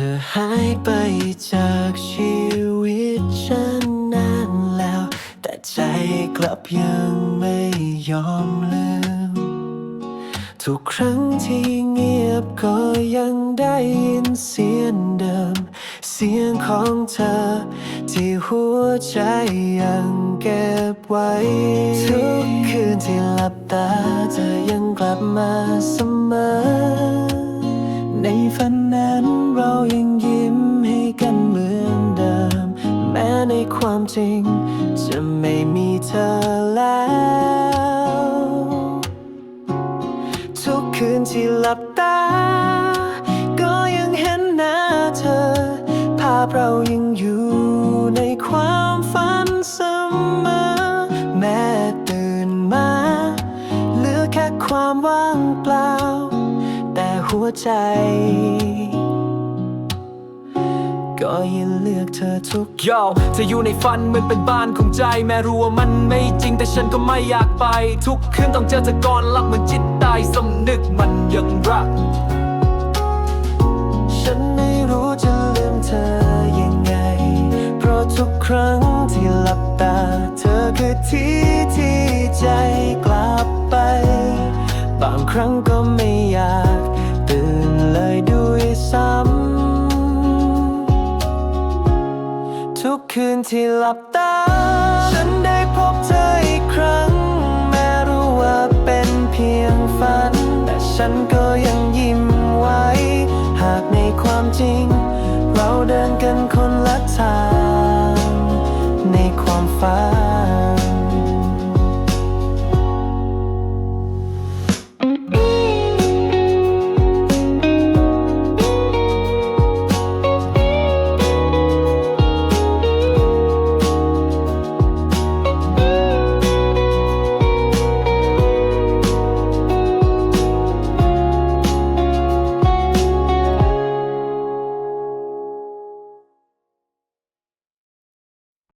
ธอหายไปจากชีวิตฉันนานแล้ว แต่ใจกลับยังไม่ยอมลืม ทุกครั้งที่เงียบก็ยังได้ยินเสียงเดิม เสียงของเธอ ที่หัวใจยังเก็บไว้ ทุกคืนที่หลับตาเธอยังกลับมาเสมอ ในฝันนั้นเรายังยิ้มให้กันเหมือนเดิม แม้ในความจริง จะไม่มีเธอแล้ว ทุกคืนที่หลับตา ก็ยังเห็นหน้าเธอ ภาพเรายังอยู่ในความฝันเสมอ แม้ตื่นมา เหลือแค่ความว่างเปล่า หัวใจ ก็ยังเลือกเธอทุกโยเธออยู่ในฝันเหมือนเป็นบ้านของใจ แม้รู้ว่ามันไม่จริงแต่ฉันก็ไม่อยากไป ทุกคืนต้องเจอเธอก่อนหลับเหมือนจิตตายสำนึกมันยังรัก ฉันไม่รู้จะลืมเธอยังไง เพราะทุกครั้งที่หลับตา เธอคือที่ที่ใจกลับไป บางครั้งก็ไม่อยาก ทุกคืนที่หลับตา ฉันได้พบเธออีกครั้ง แม้รู้ว่าเป็นเพียงฝัน แต่ฉันก็ยังยิ้มไว้ หากในความจริง เราเดินกันคนละทาง ในความฝัน